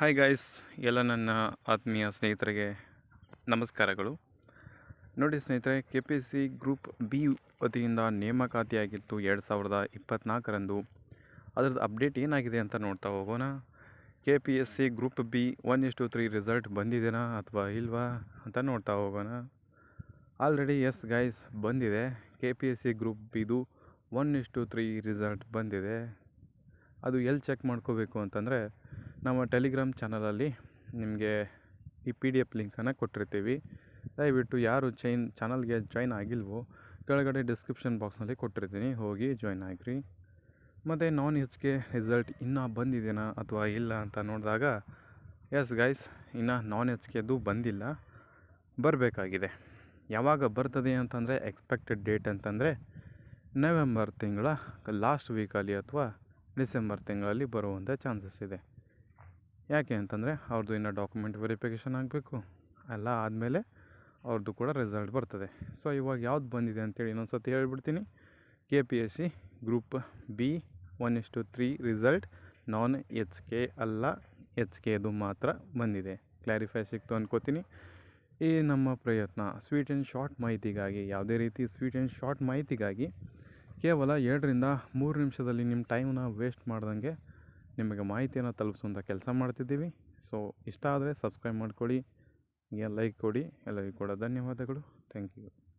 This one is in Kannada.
ಹಾಯ್ ಗಾಯ್ಸ್ ಎಲ್ಲ ನನ್ನ ಆತ್ಮೀಯ ಸ್ನೇಹಿತರಿಗೆ ನಮಸ್ಕಾರಗಳು. ನೋಡಿ ಸ್ನೇಹಿತರೆ K P S C group B ವತಿಯಿಂದ ನೇಮಕಾತಿಯಾಗಿತ್ತು ಎರಡು ಸಾವಿರದ ಇಪ್ಪತ್ತ್ನಾಲ್ಕರಂದು ಅದರದ್ದು ಅಪ್ಡೇಟ್ ಏನಾಗಿದೆ ಅಂತ ನೋಡ್ತಾ ಹೋಗೋಣ. K P S C group B one ಇಷ್ಟು ತ್ರೀ ರಿಸಲ್ಟ್ ಬಂದಿದೆನಾ ಅಥವಾ ಇಲ್ವಾ ಅಂತ ನೋಡ್ತಾ ಹೋಗೋಣ. ಆಲ್ರೆಡಿ ಎಸ್ ಗಾಯ್ಸ್ ಬಂದಿದೆ. K P S C group ಬಿದು one ಇಷ್ಟು ತ್ರೀ ರಿಸಲ್ಟ್ ಬಂದಿದೆ. ಅದು ಎಲ್ಲಿ ಚೆಕ್ ಮಾಡ್ಕೋಬೇಕು ಅಂತಂದರೆ ನಮ್ಮ ಟೆಲಿಗ್ರಾಮ್ ಚಾನಲಲ್ಲಿ ನಿಮಗೆ ಈ ಪಿ ಡಿ ಎಫ್ ಲಿಂಕನ್ನು ಕೊಟ್ಟಿರ್ತೀವಿ. ದಯವಿಟ್ಟು ಯಾರು ಚೈನ್ ಚಾನಲ್ಗೆ ಜಾಯ್ನ್ ಆಗಿಲ್ವೋ, ಕೆಳಗಡೆ ಡಿಸ್ಕ್ರಿಪ್ಷನ್ ಬಾಕ್ಸ್ನಲ್ಲಿ ಕೊಟ್ಟಿರ್ತೀನಿ. ಹೋಗಿ ಜಾಯ್ನ್ ಆಗಿರಿ. ಮತ್ತು ನಾನ್ ಕೆ ರಿಸಲ್ಟ್ ಇನ್ನೂ ಬಂದಿದೆಯಾ ಅಥವಾ ಇಲ್ಲ ಅಂತ ನೋಡಿದಾಗ ಎಸ್ ಗೈಸ್ ಇನ್ನು ನಾನ್ ಎಚ್ ಕೆದು ಬಂದಿಲ್ಲ. ಬರಬೇಕಾಗಿದೆ. ಯಾವಾಗ ಬರ್ತದೆ ಅಂತಂದರೆ ಎಕ್ಸ್ಪೆಕ್ಟೆಡ್ ಡೇಟ್ ಅಂತಂದರೆ ನವೆಂಬರ್ ತಿಂಗಳ ಲಾಸ್ಟ್ ವೀಕಲ್ಲಿ ಅಥವಾ ಡಿಸೆಂಬರ್ ತಿಂಗಳಲ್ಲಿ ಬರುವಂಥ ಚಾನ್ಸಸ್ ಇದೆ. ಯಾಕೆ ಅಂತಂದರೆ ಅವ್ರದ್ದು ಇನ್ನೂ ಡಾಕ್ಯುಮೆಂಟ್ ವೆರಿಫಿಕೇಷನ್ ಆಗಬೇಕು, ಎಲ್ಲ ಆದಮೇಲೆ ಅವ್ರದ್ದು ಕೂಡ ರಿಸಲ್ಟ್ ಬರ್ತದೆ. ಸೊ ಇವಾಗ ಯಾವ್ದು ಬಂದಿದೆ ಅಂತೇಳಿ ಇನ್ನೊಂದು ಸರ್ತಿ ಹೇಳ್ಬಿಡ್ತೀನಿ. K P S C group B one ಇಷ್ಟು three result non H K ಅಲ್ಲ ಎಚ್ ಕೆದು ಮಾತ್ರ ಬಂದಿದೆ. ಕ್ಲಾರಿಫೈ ಸಿಕ್ತು ಅನ್ಕೋತೀನಿ ಈ ನಮ್ಮ ಪ್ರಯತ್ನ ಸ್ವೀಟ್ ಆ್ಯಂಡ್ ಶಾರ್ಟ್ ಮಾಹಿತಿಗಾಗಿ, ಯಾವುದೇ ರೀತಿ ಸ್ವೀಟ್ ಆ್ಯಂಡ್ ಶಾರ್ಟ್ ಮಾಹಿತಿಗಾಗಿ ಕೇವಲ ಎರಡರಿಂದ ಮೂರು ನಿಮಿಷದಲ್ಲಿ ನಿಮ್ಮ ಟೈಮನ್ನ ವೇಸ್ಟ್ ಮಾಡ್ದಂಗೆ ನಿಮಗೆ ಮಾಹಿತಿಯನ್ನು ತಲುಪಿಸುವಂಥ ಕೆಲಸ ಮಾಡ್ತಿದ್ದೀವಿ. ಸೊ ಇಷ್ಟ ಆದರೆ ಸಬ್ಸ್ಕ್ರೈಬ್ ಮಾಡ್ಕೊಳ್ಳಿ ಲೈಕ್ ಕೊಡಿ. ಎಲ್ಲರಿಗೂ ಕೂಡ ಧನ್ಯವಾದಗಳು. Thank you